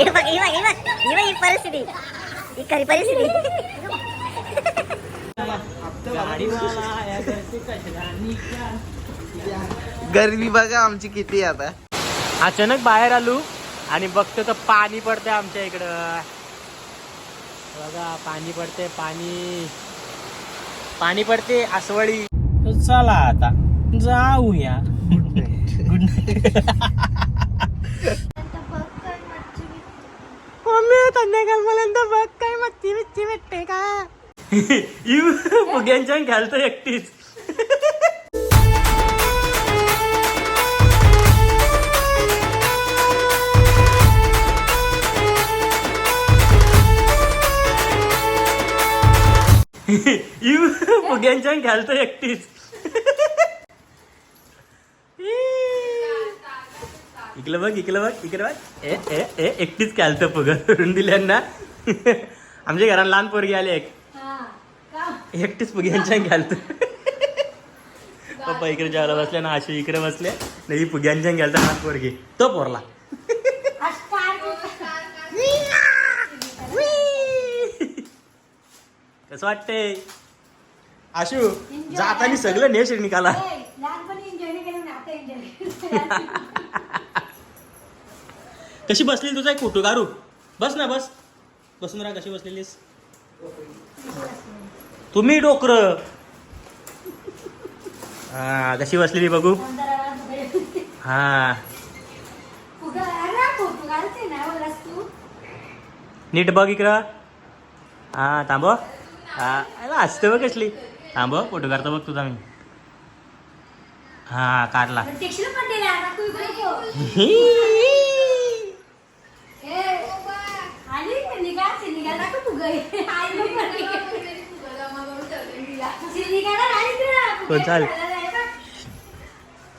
हे बघ ही बघ ही बघ. ही बघ ही परिस्थिती. ही खरी परिस्थिती. गरमी बघा आमची किती आता. अचानक बाहेर आलो आणि बघतो तर पाणी पडते आमच्या इकडं. बघा पाणी पडते पाणी. पाणी पडते आसवळी तर चला आता जाऊया. गुड नाईट मम्मी संध्याकाळपर्यंत बघ काय मच्छी बिच्छी भेटते का यू फुग्यांच्या घालतो एकटीच यू फुग्यांच्या घालतो एकटीच इकडं बघ इकडं बघ इकडं बघ. ए ए ए एकटीच घालतो फुग सोडून दिल्यांना आमच्या घरात लहान पोरगी आली एक. एकटीच फुग्यांच्या घालतो. पप्पा इकडे जेवायला बसले ना आशू इकडे बसले. नाही फुग्यांच्या घालतो लहान पोरगी. तो पोरला. कसं वाटते आशू जातानी सगळं नेश निकाला. कशी बसली तुझा एक फोटो? काढू बस ना बस. बसून राहा कशी बसलेलीस? तुम्ही डोकर. हा कशी बसलेली बघू? हा. नीट बघ इकडं. हा थांब हा. असते बघ कसली. थांब फोटो काढतो बघ तुझा मी. हा काढला. हो, चाल.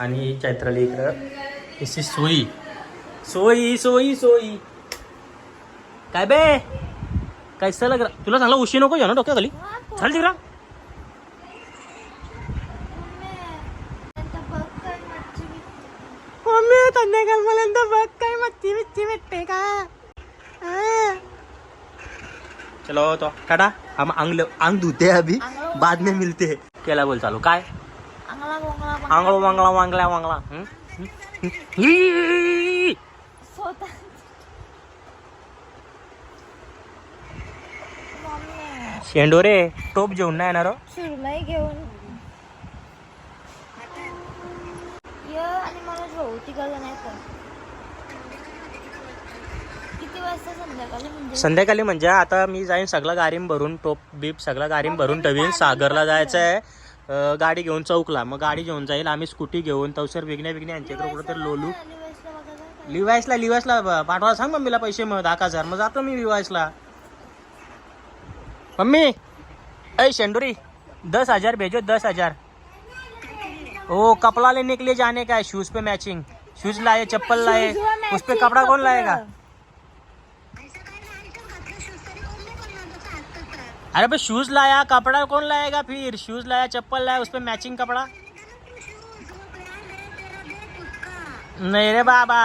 आणि चैत्राली इकडं इसी सोयी सोयी सोयी सोयी काय बे? काय लग तुला चांगला उशी नको ना डोक्याखाली. चाल तिकडं. मम्मी संध्याकाळपर्यंत बघ काय मच्छी बिच्छी भेटते का? चलो तो. टाटा. हम आंग आंग धुते हैं अभी. बाद में मिलते हैं. केला बोल चालू. काय? आंगळो वांगला वांगला वांगला? ही! शेंडोरे टोप जेवण नाही येणार हो? सुरमई घेऊन. आणि मला गेलं नाही पण किती वाजता संध्याकाळी म्हणजे? संध्याकाळी म्हणजे आता मी जाईन सगळा गाडीम भरून टोप बीप सगळा गाडीम भरून ठेवीन. सागरला जायचं आहे अं, गाडी घेऊन चौकला. मग गाडी घेऊन जाईल. आम्ही स्कूटी घेऊन तवसर विकण्या विकण्या यांच्याकडे कुठं तर लोलू. लिवायसला काय? लिवायसला पाठवा सांग मम्मीला पैसे मग दहा हजार. मग जातो मी लिवायसला. मम्मी! अय शेंडुरी! दस हजार भेजो दस हजार. ओ कपड़ा लेने के लिए जाने का है शूज पे मैचिंग शूज लाए चप्पल लाए उस पे कपड़ा कौन. लाएगा अरे भाई शूज लाया कपड़ा कौन लाएगा फिर? शूज लाया चप्पल लाया उस पे मैचिंग कपड़ा? नहीं रे बाबा।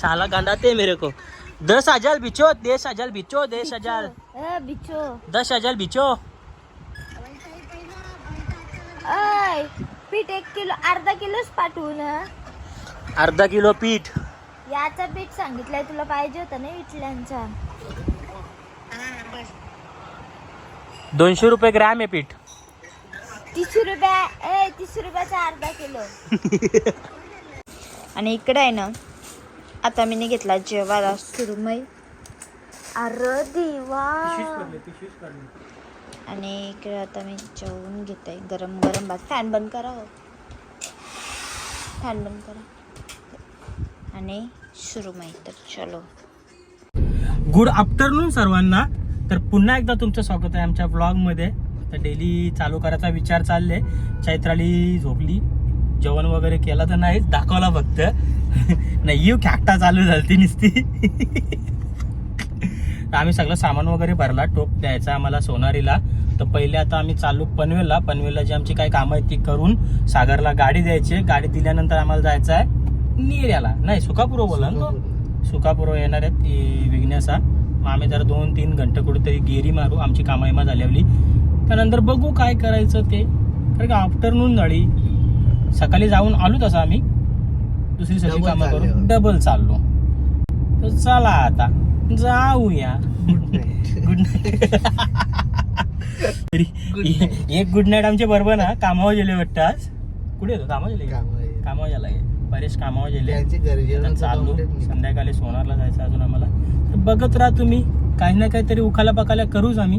साला गंडाते मेरे को। दस हजार बिचो दस हजार बिचो दस हजार। बिचो। दस हजार बिचो। पीठ एक किलो अर्धा किलोच पाठवू ना अर्धा किलो पीठ। याचा पीठ सांगितलंय तुला पाहिजे होतं ना इटल्यांचा. दोनशे रुपये ग्रॅम आहे पीठ. तीस रुपया ए तीस रुपयाचा अर्धा किलो. आणि इकडे आहे ना आता मी घेतला जेवायला सुरमई अरे देवा आणि इकडे आता मी जेवून घेते. गरम गरम भात. फॅन बंद करा हो. फॅन बंद करा. आणि सुरमई तर चलो. गुड आफ्टरनून सर्वांना. तर पुन्हा एकदा तुमचं स्वागत आहे आमच्या ब्लॉगमध्ये तर डेली चालू करायचा विचार चालले. चैत्राली झोपली. जेवण वगैरे केलं तर नाहीच दाखवला फक्त. नाही येऊ खॅकटा चालू झाली नुसती. तर आम्ही सगळं सामान वगैरे भरला टोप द्यायचा आम्हाला सोनारीला. तर पहिले आता आम्ही चालू पनवेलला. पनवेलला जी आमची काही कामं आहेत ती करून सागरला गाडी द्यायची. गाडी दिल्यानंतर आम्हाला जायचं आहे. नेर्याला नाही सुकापूर बोला ना तो. सुकापूर्व येणार आहेत ती विघ्नेसा मग आम्ही जरा दोन तीन घंटे कुठेतरी गेरी मारू आमची कामाईमा झाल्यावली. त्यानंतर बघू काय करायचं ते. कारण का आफ्टरनून झाली. सकाळी जाऊन आलो तसं आम्ही. दुसरी सगळी कामं करून. डबल चाललो. तर चला आता. जाऊया. गुड नाईट एक गुड नाईट आमचे बरोबर ना. कामावर गेले वाटतं आज. कुठे येतो कामावर गेले कामावर गेला. परेश कामावर गेले. चाललो संध्याकाळी सोनारला जायचं अजून आम्हाला. बघत राहा तुम्ही. काही ना काहीतरी उखाला पकाला करूच आम्ही.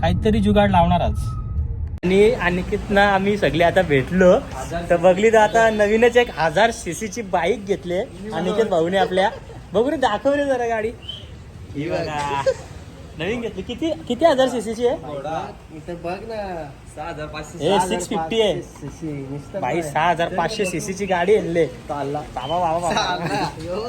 काहीतरी जुगाड लावणारच आणि अनिकेतना आम्ही सगळे आता भेटलो. तर बघली तर आता नवीनच एक हजार सीसीची बाईक घेतली अनिकेत भाऊने आपल्या. बघू रे दाखव रे जरा गाडी. ही बघा. नवीन घेतली. किती किती हजार सीसीची आहे? बघ ना. सहा हजार पाचशे हे सिक्स फिफ्टी आहे. बाई सहा हजार पाचशे सीसीची गाडी आणले. बाबा बाबा बाबा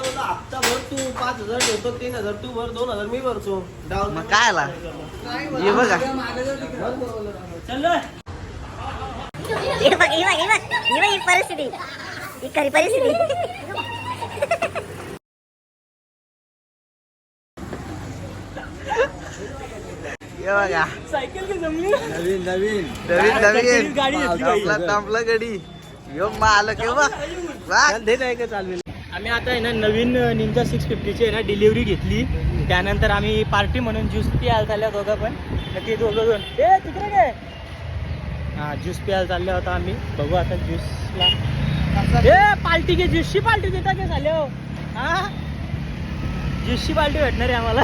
हप्ता भर तू पाच हजार ठेवतो तीन हजार तू भर दोन हजार मी भरतो डाऊन मग काय आला? ये बघा. चल हे बघ हे बघ हे बघ. ही बघ ही परिस्थिती. ही खरी परिस्थिती. ये बघा. सायकल की जमली नवीन नवीन. नवीन नवीन. गाडी घेतली. बाई. थांबला थांबला गडी. यो मालक यो बघ. बघ. दे नाही का चालवेल. आम्ही आता आहे ना नवीन निंजा सिक्स फिफ्टीची आहे ना डिलिव्हरी घेतली. त्यानंतर आम्ही पार्टी म्हणून ज्यूस प्यायला चालल्या दोघं पण. ते दोघं दोन ए तिकडे काय हा ज्यूस प्यायला चालले होता आम्ही. बघू आता ज्यूसला ए पार्टी घे ज्यूसची पार्टी देता काय झाले हो. हा? ज्यूसची पार्टी भेटणार आहे आम्हाला.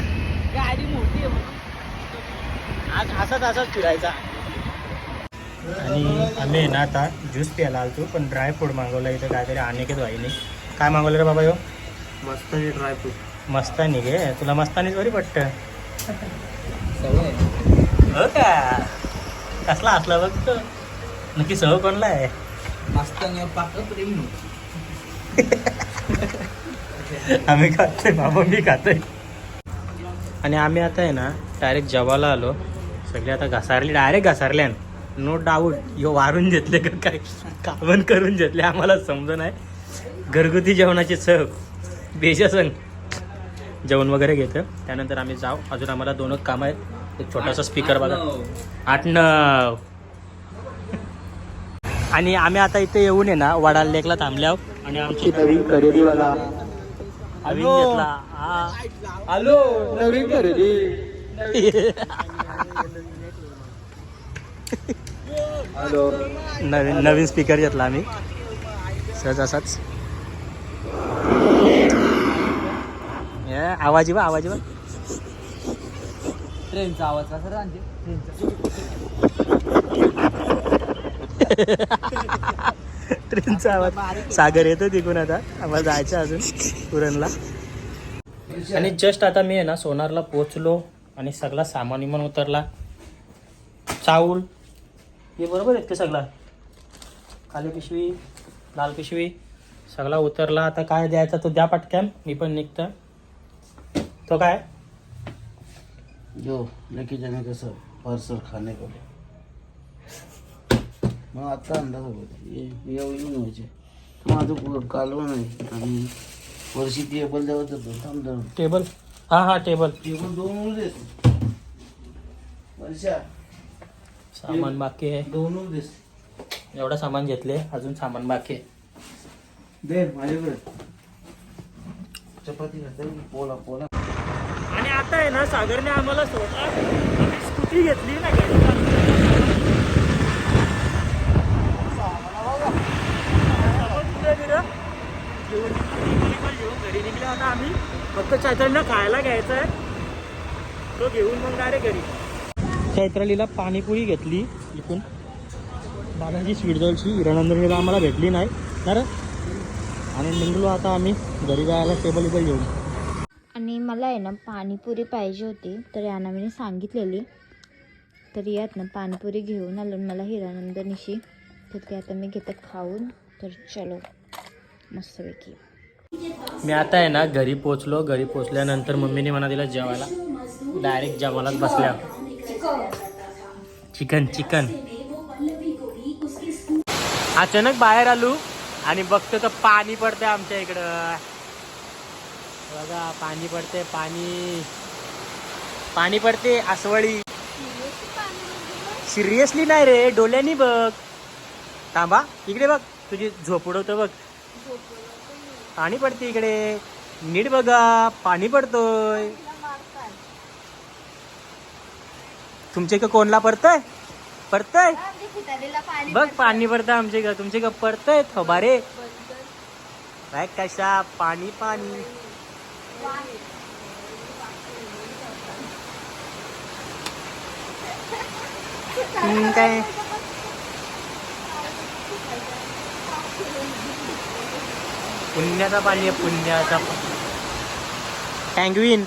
गाडी मोठी आहे म्हणून. आज असाच असाच फिरायचा. आणि आम्ही ना आता ज्यूस प्यायला आलतो पण ड्राय फ्रूट मागवला इथं काहीतरी अनेकच वाईने काय मागवलं रे बाबा यो मस्त ड्रायफ्रूट मस्तानी घे तुला मस्तानीच बरी पट्ट. हो का? कसला असला बघतो नक्की सह कोणला आहे? आम्ही खातोय बाबा मी खातोय. आणि आम्ही आता आहे ना डायरेक्ट जेवायला आलो. सगळे आता घसारले डायरेक्ट घसारल्यान नो डाऊट यो वारून घेतले का काय? कामन करून घेतले आम्हाला समजून आहे घरगुती जेवणाची चव बेजासन जेवण वगैरे घेतं त्यानंतर आम्ही जाऊ. अजून आम्हाला दोन काम आहेत. एक छोटासा स्पीकर बघा. आठ नऊ. आणि आम्ही आता इथे येऊन आहे ना वडाल लेकला थांबल्यावर आणि आमची नवीन खरेदी बघा. नवीन घेतला. हा. हॅलो. नवीन खरेदी. हॅलो नवीन नवीन स्पीकर घेतला आम्ही. सहज असाच. आवाज बा आवाज बा ट्रेनचा आवाज कसा राहते ट्रेनचा. आवाज. सागर येतो तिकून आता. आम्हाला जायचं अजून पुरणला. आणि जस्ट आता मी आहे ना सोनारला पोचलो आणि सगळा सामान विमान उतरला. चाऊल. हे बरोबर आहेत ते सगळा? काली पिशवी. लाल पिशवी. सगळा उतरला. आता काय द्यायचा तो द्या पटकन. मी पण निघतं. तो काय? जो लेके जाने का पार्सल खाने को. मग आता अंदाज होता. ये येऊन व्हायचे. माझं कालवण आहे आणि वर्षी टेबल द्यावं तर थांब जरा. टेबल हां हां टेबल टेबल दोन देत. वर्षा. सामान बाकी आहे. दोन देस एवढं सामान घेतले अजून सामान बाकी आहे. दे माझ्याकडे. चपाती पोला पोला. आणि आता आहे ना सागरने आम्हाला आम्ही स्कूटी घेतली ना घेऊन घरी निघले. आता आम्ही फक्त चैत्रालीला खायला घ्यायचं आहे तो घेऊन मग डायरेक्ट घरी. चैत्रालीला पाणीपुरी घेतली इथून. दादाची स्वीटजॉलची हिरानंदनीला आम्हाला भेटली नाही. तर आणि निघलो आता आम्ही घरी जायला टेबल इबल घेऊन आणि मला आहे ना पाणीपुरी पाहिजे होती तर याना मी सांगितलेली. तर यात ना पाणीपुरी घेऊन आलो मला हिरानंद निशी तर ते आता मी घेते खाऊन. तर चलो मस्तपैकी. मी आता आहे ना घरी पोचलो. घरी पोचल्यानंतर मम्मीने म्हणा दिला जेवायला. डायरेक्ट जेवायलाच बसल्या. चिकन चिकन अचानक बाहेर आलो आणि बघतो तर पाणी पडते आमच्या इकडं. बघा पाणी पडते पाणी. पाणी पडते आसवळी सिरियसली नाही रे डोल्यानी बघ. थांबा इकडे बघ. तुझी झोप उडवतो बघ. पाणी पडते इकडे. नीट बघा पाणी पडतोय. तुमच्या इकडे कोणला पडतंय? पडतय बघ पाणी पडतं आमचे घर तुमचे घर पडतय थोबारे काय कशा पाणी पाणी. काय? पुण्याचा पाणी आहे पुण्याचा. पँग्विन